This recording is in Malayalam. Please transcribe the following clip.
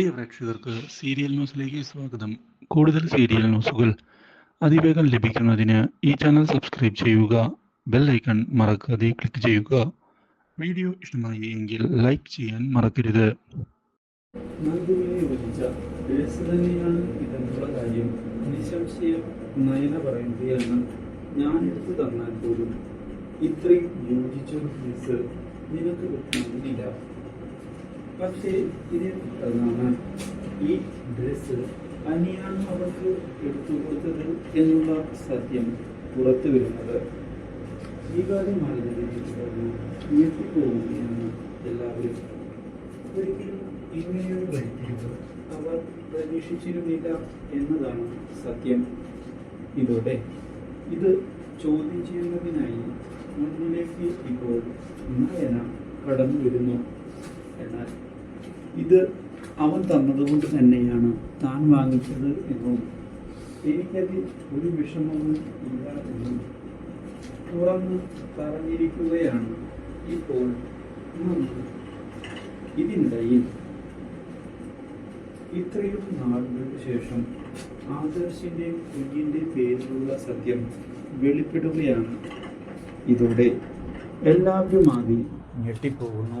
പ്രിയ പ്രേക്ഷകർക്ക് സീരിയൽ ന്യൂസിലേക്ക് സ്വാഗതം. കൂടുതൽ സീരിയൽ ന്യൂസുകൾ അതിവേഗം ലഭിക്കുന്നതിന് ഈ ചാനൽ സബ്സ്ക്രൈബ് ചെയ്യുക ബെൽ ഐക്കൺ മറക്കാതെ ക്ലിക്ക് ചെയ്യുക. വീഡിയോ ഇഷ്ടമായി എങ്കിൽ ലൈക്ക് ചെയ്യാൻ മറക്കരുത്. ഞാൻ എടുത്തു തന്നാൽ പോലും ഇത്രയും യോജിച്ചൊരു ഫീസ് നിനക്ക് കിട്ടുന്നില്ല. പക്ഷേ ഇത് ഈ ഡ്രസ്സ് അനിയാണ് അവർക്ക് എടുത്തു കൊടുത്തത് എന്നുള്ള സത്യം പുറത്തു വരുന്നത്. ഈ കാര്യം അറിഞ്ഞതിനെ തുടർന്ന് ഞെട്ടിപ്പോവുകയാണ് എല്ലാവരും ഒരിക്കലും ഇങ്ങനെയൊരു വഴിത്തിരിവ് അവർ പ്രതീക്ഷിച്ചിരുന്നില്ല എന്നതാണ് സത്യം. ഇതോടെ ഇത് ചോദ്യം ചെയ്യുന്നതിനായി മുന്നിലേക്ക് ഇപ്പോൾ നായന കടന്നു വരുന്നു. എന്നാൽ ഇത് അവൻ തന്നതുകൊണ്ട് തന്നെയാണ് താൻ വാങ്ങിച്ചത് എന്നും എനിക്കതിൽ ഒരു വിഷമവും ഇല്ല എന്നും തുറന്ന് പറഞ്ഞിരിക്കുകയാണ് ഇപ്പോൾ ഇതിനിടയിൽ ഇത്രയും നാളുകൾക്ക് ശേഷം ആദർശിന്റെ കുഞ്ഞിന്റെ പേരിലുള്ള സത്യം വെളിപ്പെടുകയാണ്. ഇതോടെ എല്ലാവരും ആദ്യം ഞെട്ടിപ്പോകുന്നു.